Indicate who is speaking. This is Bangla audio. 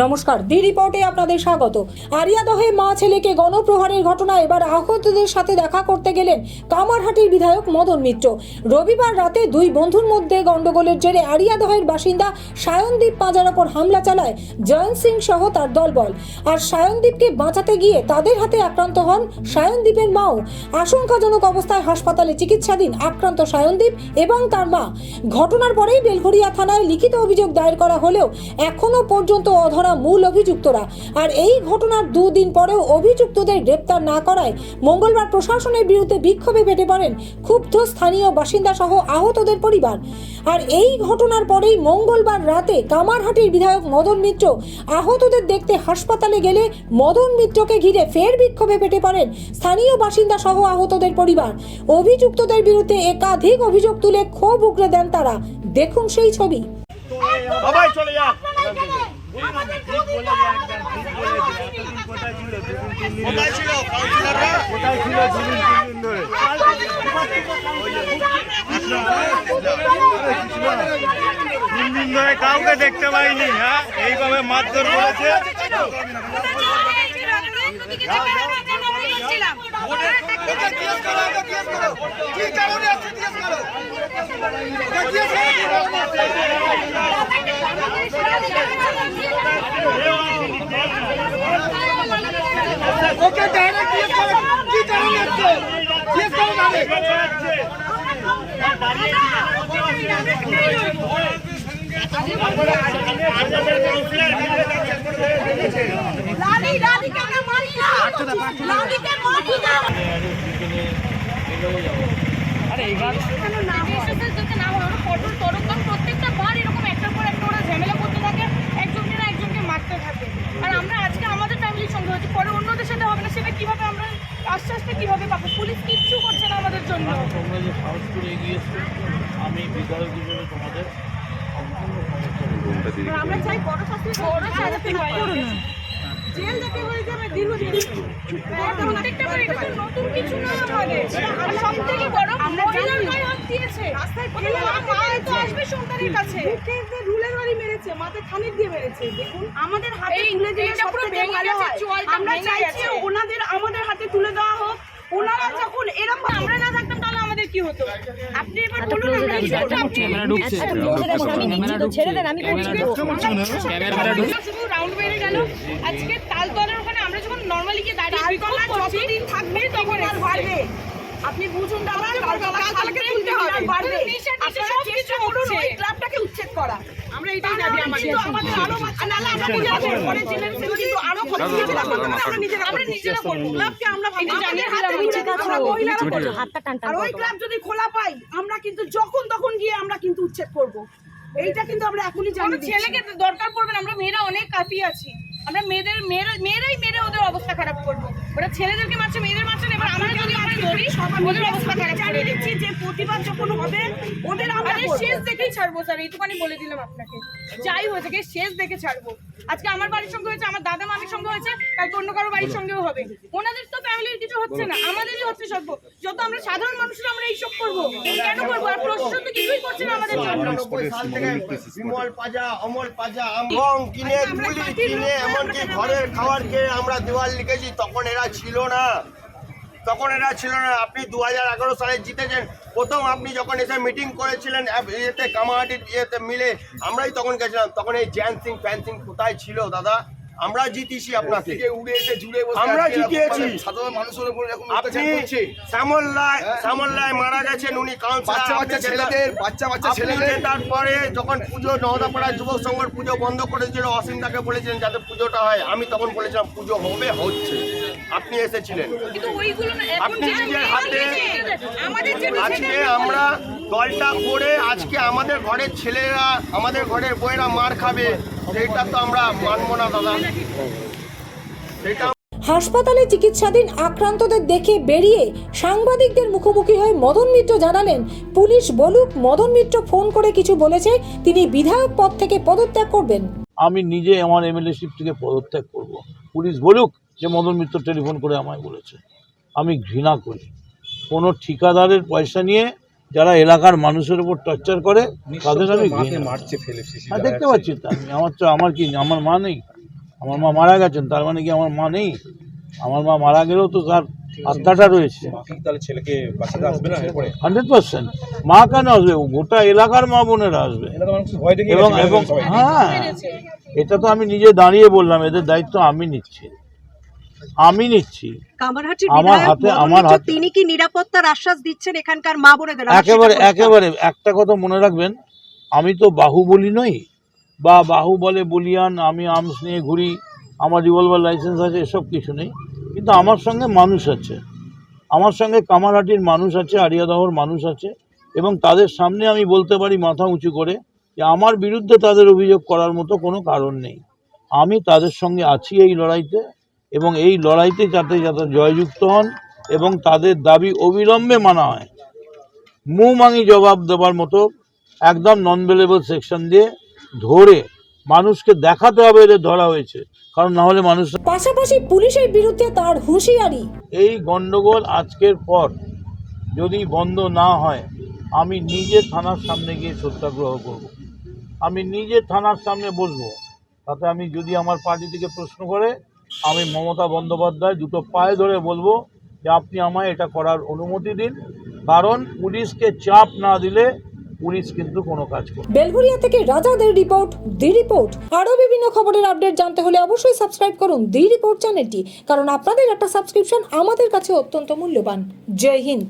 Speaker 1: নমস্কার, দি রিপোর্টে আপনাদের স্বাগত। আরিয়াদহে মা ছেলেকে গণপ্রহারের ঘটনা এবার আহতদের সাথে দেখা করতে গেলেন কামারহাটির বিধায়ক মদন মিত্র। রবিবার রাতে দুই বন্ধুর মধ্যে গন্ডগোলের জেরে আরিয়াদহের বাসিন্দা সায়নদীপ পাঁজার ওপর হামলা চালায় জয়ন্ত সিং সহ তার দলবল। আর সায়নদীপকে বাঁচাতে গিয়ে তাদের হাতে আক্রান্ত হন সায়নদীপের মাও। আশঙ্কাজনক অবস্থায় হাসপাতালে চিকিৎসাধীন আক্রান্ত সায়নদীপ এবং তার মা। ঘটনার পরেই বেলঘরিয়া থানায় লিখিত অভিযোগ দায়ের করা হলেও এখনও পর্যন্ত অধরা মূল অভিযুক্তরা। আর এই ঘটনার দুদিন পরেও অভিযুক্তদের গ্রেপ্তার না করায় মঙ্গলবার প্রশাসনের বিরুদ্ধে বিক্ষোভে ফেটে পড়েন ক্ষুব্ধ স্থানীয় বাসিন্দা সহ আহতদের পরিবার। আর এই ঘটনার পরেই মঙ্গলবার রাতে কামারহাটির বিধায়ক মদন মিত্র আহতদের দেখতে হাসপাতালে গেলে মদন মিত্রকে ঘিরে ফের বিক্ষোভে ফেটে পড়েন স্থানীয় বাসিন্দা সহ আহতদের পরিবার। অভিযুক্তদের বিরুদ্ধে একাধিক অভিযোগ তুলে ক্ষোভ উগরে দেন তারা। দেখুন সেই ছবি।
Speaker 2: সবাই চলে যাক। কোথায় ছিল? কাউন্সিলররা কোথায় ছিল? দুদিন তিন দিন ধরে? তিন দিন ধরে কাউকে দেখতে পাইনি হ্যাঁ? এইভাবে মারধর করেছে।
Speaker 3: ওকে ডাইরেক্ট জিজ্ঞেস করো। কি কারণে আসছে জিজ্ঞেস করো ডাইরেক্ট
Speaker 4: লালি লালি কেন মারি না লালিকে মারি না কেন না কঠোর প্রত্যেকটা বার এরকম একটার পর একটা ঝামেলা করতে থাকে একজনকে না একজনকে মারতে থাকে। আর আমরা আজকে আমাদের ফ্যামিলির সঙ্গে হচ্ছে পরে অন্যদের সাথে হবে না সেটা কীভাবে আমরা আস্তে আস্তে কীভাবে পাবো? পুলিশ কিচ্ছু করছে না আমাদের জন্য।
Speaker 5: তোমরা যে সাহস করে এগিয়ে আমি বিধায়ক হিসেবে তোমাদের
Speaker 4: আমরা চাই বড় শাস্তি বড় শাস্তি জেল যেতে হয়ে যাবে দীর্ঘদিন। প্রত্যেকটা বার এটা নতুন কিছু না আমাদের। আর সব থেকে বড় মহিলার গায়ে হাত দিয়েছে। রাস্তায় গেলে মা তো আসবে সন্তানের কাছে। রুলের মেরেছে মাথা খানিক দিয়ে মেরেছে। দেখুন আমাদের হাতে তুলে দিলে সব থেকে ভালো হয়। আমরা চাইছি ওনাদের আমাদের হাতে তুলে দেওয়া হোক। ওনারা যখন এরকম আমরা না থাকতাম তাহলে আমাদের কি হতো? আপনি এবার বলুন আমরা কি করতাম? শুধু রাউন্ড বেড়ে গেল। আজকে তালতলার ওখানে আমরা যখন নরমালি গিয়ে দাঁড়িয়ে বিক্ষোভ করছি থাকবে তখন আর বাড়বে। আপনি বুঝুন দাদা কালকে তুলতে হবে। আপনারা চেষ্টা করুন ওই ক্লাবটাকে উচ্ছেদ করা। আমরা এটাই দাবি আমাদের আমাদের আরও নালে আমরা নিজেরা পরে জেলের কিন্তু আরও ক্ষতি হবে না না, আমরা নিজেরা আমরা নিজেরা করব ক্লাবকে আমরা ভাঙবো আমাদের হাতে তুলে আমরা মহিলারা করব। আর ওই ক্লাব যদি খোলা পাই আমরা কিন্তু যখন তখন গিয়ে আমরা কিন্তু উচ্ছেদ করব। এইটা কিন্তু আমরা এখনই জানি ছেলেকে দরকার পড়বে না আমরা মেয়েরা অনেক কাফি আছি। আমরা মেয়েদের মেয়েরা মেয়েরাই মেরে ওদের অবস্থা খারাপ করব। ওরা ছেলেদেরকে মারছে মেয়েদের মারছে এবার আমরা যদি আমরা ধরি ওদের অবস্থা খারাপ জানিয়ে দিচ্ছি যে প্রতিবাদ যখন হবে ওদের আমরা শেষ দেখেই ছাড়বো স্যার এইটুখানি বলে দিলাম আপনাকে। যাই হয়েছে গিয়ে শেষ দেখে ছাড়বো। আজকে আমার বাড়ির সঙ্গে হয়েছে আমার দাদা মামির সঙ্গে হয়েছে কালকে অন্য কারও বাড়ির সঙ্গেও হবে। ওনাদের তো ফ্যামিলির কিছু হচ্ছে না আমাদেরই হচ্ছে সব যত আমরা সাধারণ মানুষরা আমরা এইসব করব। কেন করব? আর প্রশাসন তো কিছুই করছে না আমাদের জন্য।
Speaker 2: থেকে বিমল পাজা অমল পাজা আম কিনে তুলি কিনে এমনকি ঘরের খাবার খেয়ে আমরা দেওয়াল লিখেছি তখন এরা ছিল না। তখন এরা ছিল না। আপনি দু হাজার এগারো সালে জিতেছেন। প্রথম আপনি যখন এসে মিটিং করেছিলেন ইয়েতে কামাহাটির ইয়েতে মিলে আমরাই তখন গেছিলাম। তখন এই জ্যান সিং, ফ্যান সিং কোথায় ছিল দাদা? আমরা জিতিছি আপনাকে।
Speaker 3: উড়ে এসে
Speaker 2: আমরা জিতিয়েছি।
Speaker 3: মানে
Speaker 2: আপনি শ্যামল রায় শ্যামল রায় মারা গেছেন উনি
Speaker 3: বাচ্চা বাচ্চা ছেলেদের বাচ্চা বাচ্চা ছেলেদের
Speaker 2: তারপরে যখন পুজো নওদাপাড়া যুবক সংঘের পুজো বন্ধ করেছিল অসীম তাকে বলেছিলেন যাতে পুজোটা হয় আমি তখন বলেছিলাম পুজো হবে হচ্ছে। আপনি এসেছিলেন।
Speaker 4: কিন্তু ওইগুলো না এখন
Speaker 2: আপনি নিজের হাতে আজকে আমরা দলটা করে আজকে আমাদের ঘরের ছেলেরা আমাদের ঘরের বইয়েরা মার খাবে। সেটা তো আমরা মানবো না দাদা। সেটা
Speaker 1: হাসপাতালে চিকিৎসাধীন আক্রান্তদের দেখে বেরিয়ে সাংবাদিকদের মুখোমুখি হয়ে মদন মিত্র জানালেন পুলিশ বলুক মদন মিত্র ফোন করে কিছু বলেছে তিনি বিধায়ক পদ থেকে পদত্যাগ করবেন।
Speaker 5: আমি নিজে আমার এমএলএ শিপ থেকে পদত্যাগ করব। পুলিশ বলুক যে মদন মিত্র টেলিফোন করে আমায় বলেছে। আমি ঘৃণা করি। কোনো ঠিকাদারের পয়সা নিয়ে যারা এলাকার মানুষের উপর টর্চার করে তাদের আমি
Speaker 3: মারছে ফেলে
Speaker 5: হ্যাঁ দেখতে পাচ্ছি তো। আমার তো আমার কি আমার মা নেই? আমার মা মারা গেছেন তার মানে কি আমার মা নেই? আমার মা মারা গেলেও তো তার আত্মাটা রয়েছে।
Speaker 3: তাহলে ছেলেকে বাঁচাতে আসবে
Speaker 5: হান্ড্রেড পার্সেন্ট। মা কেন আসবে? গোটা এলাকার মা বোনেরা আসবে। এবং এবং হ্যাঁ এটা তো আমি নিজে দাঁড়িয়ে বললাম এদের দায়িত্ব আমি নিচ্ছি। আমি নিচ্ছি।
Speaker 6: কামারহাটির
Speaker 5: আমার হাতে- আমার হাতে-
Speaker 6: তিনি কি নিরাপত্তার আশ্বাস দিচ্ছেন এখানকার মা বোনেদের?
Speaker 5: একেবারে একেবারে একটা কথা মনে রাখবেন আমি তো বাহুবলী নই বা বাহু বলে বলিয়ান আমি আর্মস নিয়ে ঘুরি আমার রিভলভার লাইসেন্স আছে এসব কিছু নেই কিন্তু আমার সঙ্গে মানুষ আছে। আমার সঙ্গে কামারহাটির মানুষ আছে আরিয়াদহর মানুষ আছে এবং তাদের সামনে আমি বলতে পারি মাথা উঁচু করে যে আমার বিরুদ্ধে তাদের অভিযোগ করার মতো কোনো কারণ নেই। আমি তাদের সঙ্গে আছি এই লড়াইতে এবং এই লড়াইতে যাতে যাতে জয়যুক্ত হন এবং তাদের দাবি অবিলম্বে মানা হয়। মুমাঙি জবাব দেওয়ার মতো একদম নন ভেলেবল সেকশন দিয়ে ধরে মানুষকে দেখাতে হবে এদের ধরা হয়েছে কারণ না হলে মানুষ
Speaker 1: পাশাপাশি পুলিশের বিরুদ্ধে তার হুঁশিয়ারি।
Speaker 5: এই গন্ডগোল আজকের পর যদি বন্ধ না হয় আমি নিজে থানার সামনে গিয়ে সত্যাগ্রহ করব। আমি নিজে থানার সামনে বসবো তাতে আমি যদি আমার পার্টি থেকে প্রশ্ন করে আমি মমতা বন্দ্যোপাধ্যায় দুটো পায়ে ধরে বলব যে আপনি আমায় এটা করার অনুমতি দিন। কারণ পুলিশকে চাপ না দিলে পুলিশ কিন্তু কোনো কাজ করবে না।
Speaker 1: বেলঘরিয়া থেকে রাজাদের রিপোর্ট, দি রিপোর্ট। আরও বিভিন্ন খবরের আপডেট জানতে হলে অবশ্যই সাবস্ক্রাইব করুন দি রিপোর্ট চ্যানেলটি, কারণ আপনাদের একটা সাবস্ক্রিপশন আমাদের কাছে অত্যন্ত মূল্যবান। জয় হিন্দ।